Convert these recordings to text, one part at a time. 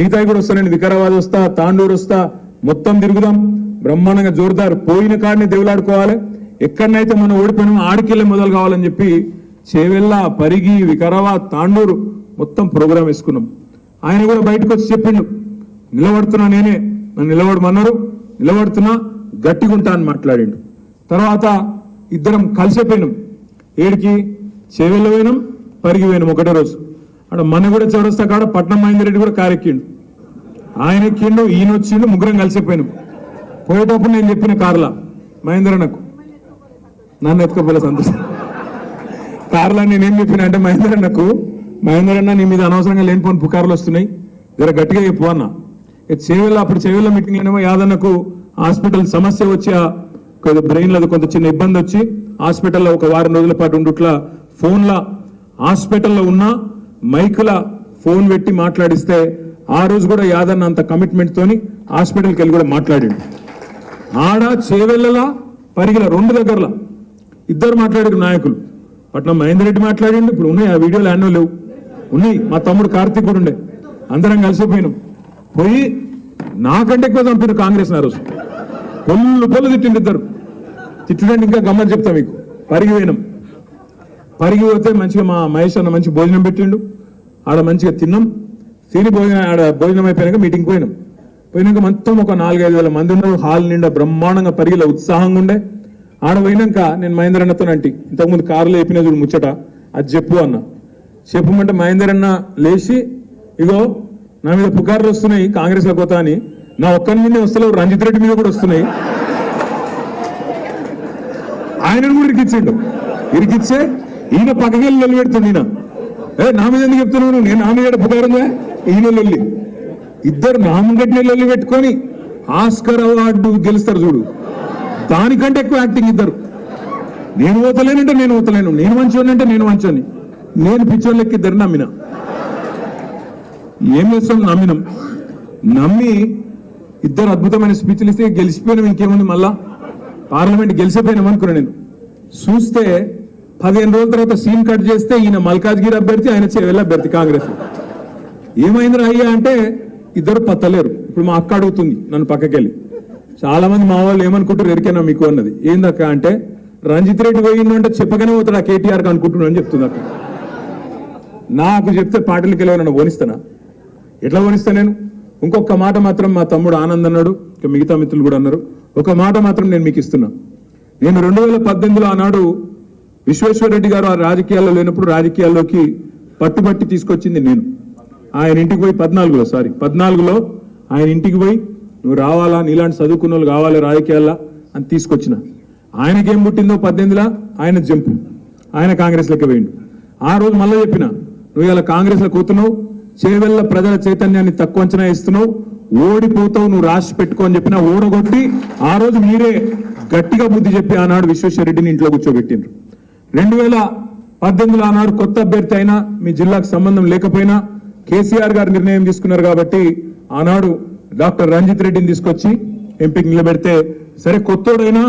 మిగతా కూడా వస్తానండి వికారాబాద్ వస్తా తాండూరు వస్తా మొత్తం తిరుగుదాం. బ్రహ్మాండంగా జోరుదారు పోయిన కాడిని దేవులాడుకోవాలి. ఎక్కడనైతే మనం ఓడిపోయినా ఆడికెళ్ళి మొదలు కావాలని చెప్పి చేవెళ్ళ పరిగి వికారాబాద్ తాండూరు మొత్తం ప్రోగ్రాం వేసుకున్నాం. ఆయన కూడా బయటకు వచ్చి చెప్పిండు నిలబడుతున్నా నేనే నన్ను నిలబడమన్నారు నిలబడుతున్నా గట్టిగుంటా అని మాట్లాడిండు. తర్వాత ఇద్దరం కలిసిపోయినాం ఏడికి? చేవెళ్ళ పోయినాం పరిగి పోయినాం ఒకటే రోజు. అక్కడ మన కూడా చౌరస్తా కాడ పట్నం మహేందర్ రెడ్డి కూడా కారెక్కిండు. ఆయన ఎక్కిండు ఈయన వచ్చిండు ముగ్గురం కలిసిపోయినాం. పోయేటప్పుడు నేను చెప్పిన కార్లా మహేందర్ నాకు నన్ను ఎత్తుకోపోలే సంతోషం. కార్లా నేనేం చెప్పిన అంటే మహేందర్ అన్నకు మహేందర్ అన్న నీ మీద అనవసరంగా లేనిపోని పుకార్లు వస్తున్నాయి. జర గట్టిగా చెప్పు అన్న. చేవెళ్ళ అప్పుడు చేవెళ్ళ మీటింగ్లోనేమో యాదన్నకు హాస్పిటల్ సమస్య వచ్చి కొద్ది బ్రెయిన్లో కొంత చిన్న ఇబ్బంది వచ్చి హాస్పిటల్లో ఒక వారం రోజుల పాటు ఉండుట్లా ఫోన్ల హాస్పిటల్లో ఉన్న మైకుల ఫోన్ పెట్టి మాట్లాడిస్తే ఆ రోజు కూడా యాదన్న అంత కమిట్మెంట్తోని హాస్పిటల్కి వెళ్ళి కూడా మాట్లాడిండు. ఆడ చేవెళ్ళలా పరిగిల రెండు దగ్గరలా ఇద్దరు మాట్లాడారు నాయకులు. పట్నం మహేందర్ రెడ్డి మాట్లాడిండు ఇప్పుడు ఉన్నాయి ఆ వీడియోలు యాన్నో లేవు. ఉన్నాయి మా తమ్ముడు కార్తీక్ కూడా ఉండే. అందరం కలిసిపోయినాం పోయి నాకంటే ఎక్కువ చంపారు కాంగ్రెస్ ఆ రోజు. పొల్లు పొల్లు తిట్టిండు ఇద్దరు తిట్టడానికి ఇంకా గమ్మని చెప్తా మీకు. పరిగిపోయినాం పరిగి పోతే మంచిగా మా మహేష్ అన్న మంచి భోజనం పెట్టిండు. ఆడ మంచిగా తిన్నాం. తిని భోజనం ఆడ భోజనం అయిపోయాక మీటింగ్ పోయినాం. పోయినాక మొత్తం ఒక నాలుగైదు వేల మంది ఉన్నారు. హాల్ నిండా బ్రహ్మాండంగా పరిగిలో ఉత్సాహంగా ఉండే. ఆడ పోయినాక నేను మహేందర్ అన్నతో అంటి ఇంతకుముందు కారులో వేపిన చూడు ముచ్చట అది చెప్పు అన్న. చెప్పమంటే మహేందర్ అన్న లేచి ఇగో నా మీద పుకార్లు వస్తున్నాయి కాంగ్రెస్ పోతా అని. నా ఒక్కరి నుండి వస్తలేవు రంజిత్ రెడ్డి మీద కూడా వస్తున్నాయి. ఆయనను కూడా ఇరికిచ్చిండు. ఇరికిచ్చే ఈయన పక్కకెళ్ళి లొల్లి పెడుతుంది ఈయన. ఏ నా మీద ఎందుకు చెప్తున్నావు నేను నా మీద పుకారుందా ఈయన లొల్లి. ఇద్దరు నామగడ్డి లొల్లి పెట్టుకొని ఆస్కర్ అవార్డు గెలుస్తారు చూడు. దానికంటే ఎక్కువ యాక్టింగ్ ఇద్దరు. నేను ఓతలేనంటే నేను ఓతలేను. నేను మంచోని అంటే నేను మంచోని నేను పిచ్చోళ్ళకి ఇద్దరు నమ్మిన. ఏం చేస్తాం? నమ్మినాం. నమ్మి ఇద్దరు అద్భుతమైన స్పీచ్లు ఇస్తే గెలిచిపోయినాం ఇంకేముంది మళ్ళా? పార్లమెంట్ గెలిచిపోయినాం అనుకున్నా నేను. చూస్తే పదిహేను రోజుల తర్వాత సీన్ కట్ చేస్తే ఈయన మల్కాజ్గిరి అభ్యర్థి ఆయన చేవెళ్ళ అభ్యర్థి కాంగ్రెస్. ఏమైందిరా అయ్యా అంటే ఇద్దరు పత్తలేరు. ఇప్పుడు మా అక్క అడుగుతుంది నన్ను పక్కకెళ్ళి. చాలా మంది మా వాళ్ళు ఏమనుకుంటారు ఎరికైనా మీకు అన్నది. ఏందక్క అంటే రంజిత్ రెడ్డి పోయిందంటే అంటే చెప్పగానే పోతాడు ఆ కేటీఆర్కి అనుకుంటున్నాను అని చెప్తుంది అక్క. నాకు చెప్తే పాటలకి వెళ్ళి ఓనిస్తానా ఎట్లా ఓనిస్తా నేను? ఇంకొక మాట మాత్రం మా తమ్ముడు ఆనంద్ అన్నాడు. ఇంకా మిగతా మిత్రులు కూడా అన్నారు. ఒక మాట మాత్రం నేను మీకు ఇస్తున్నా. నేను రెండు వేల పద్దెనిమిదిలో ఆనాడు విశ్వేశ్వరరెడ్డి గారు ఆ రాజకీయాల్లో లేనప్పుడు రాజకీయాల్లోకి పట్టుబట్టి తీసుకొచ్చింది నేను. ఆయన ఇంటికి పోయి పద్నాలుగులో సారీ పద్నాలుగులో ఆయన ఇంటికి పోయి నువ్వు రావాలా? నీలాంటి చదువుకున్న వాళ్ళు కావాలి రాజకీయాల్లో? అని తీసుకొచ్చిన. ఆయనకేం పుట్టిందో పద్దెనిమిదిలా ఆయన జంపు. ఆయన కాంగ్రెస్లోకి పోయిండు ఆ రోజు మళ్ళీ చెప్పిన నువ్వు ఇలా కాంగ్రెస్లో కూతున్నావు చేవెళ్ళ ప్రజల చైతన్యాన్ని తక్కువ అంచనా ఇస్తున్నావు ఓడిపోతావు నువ్వు రాసి పెట్టుకో అని చెప్పిన ఓడగొట్టి ఆ రోజు మీరే గట్టిగా బుద్ధి చెప్పి ఆనాడు విశ్వేశ్వరరెడ్డిని ఇంట్లో కూర్చోబెట్టిండ్రు. రెండు వేల పద్దెనిమిదిలో ఆనాడు కొత్త అభ్యర్థి అయినా మీ జిల్లాకు సంబంధం లేకపోయినా కేసీఆర్ గారు నిర్ణయం తీసుకున్నారు కాబట్టి ఆనాడు డాక్టర్ రంజిత్ రెడ్డిని తీసుకొచ్చి ఎంపీకి నిలబెడితే సరే కొత్తోడైనా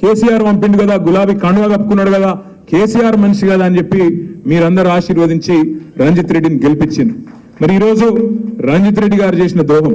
కేసీఆర్ పంపిండు కదా గులాబీ కండువా కప్పుకున్నాడు కదా కేసీఆర్ మనిషి కదా అని చెప్పి మీరందరూ ఆశీర్వదించి రంజిత్ రెడ్డిని గెలిపించింది మరి ఈరోజు రంజిత్ రెడ్డి గారు చేసిన ద్రోహం